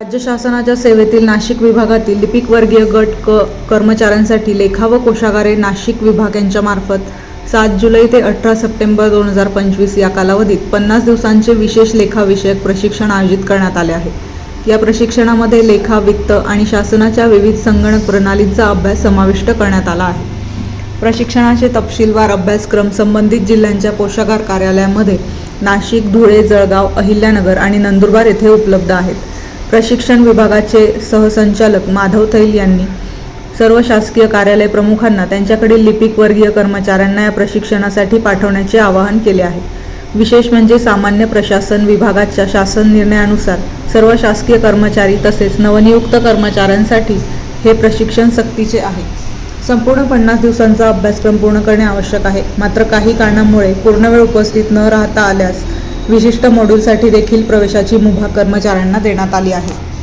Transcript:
राज्य शासनाच्या सेवेतील नाशिक विभागातील लिपिक वर्गीय गट क कर्मचाऱ्यांसाठी लेखा व कोशागारे नाशिक विभाग यांच्या मार्फत सात जुलै ते अठरा सप्टेंबर दोन हजार पंचवीस या कालावधीत पन्नास दिवसांचे विशेष लेखाविषयक प्रशिक्षण आयोजित करण्यात आले आहे. या प्रशिक्षणामध्ये लेखा वित्त आणि शासनाच्या विविध संगणक प्रणालींचा अभ्यास समाविष्ट करण्यात आला आहे. प्रशिक्षणाचे तपशीलवार अभ्यासक्रम संबंधित जिल्ह्यांच्या कोशागार कार्यालयामध्ये नाशिक धुळे जळगाव अहिल्यानगर आणि नंदुरबार येथे उपलब्ध आहेत. प्रशिक्षण विभागाचे सहसंचालक माधव थैल यांनी सर्व शासकीय कार्यालय प्रमुखांना त्यांच्याकडील लिपिक वर्गीय कर्मचाऱ्यांना या प्रशिक्षणासाठी पाठवण्याचे आवाहन केले आहे. विशेष म्हणजे सामान्य प्रशासन विभागाच्या शासन निर्णयानुसार सर्व शासकीय कर्मचारी तसेच नवनियुक्त कर्मचाऱ्यांसाठी हे प्रशिक्षण सक्तीचे आहे. संपूर्ण पन्नास दिवसांचा अभ्यासक्रम पूर्ण करणे आवश्यक आहे. मात्र काही कारणामुळे पूर्णवेळ उपस्थित न राहता आल्यास विशिष्ट मॉड्यूलसाठी देखील प्रवेशाची मुभा कर्मचाऱ्यांना देण्यात आली आहे.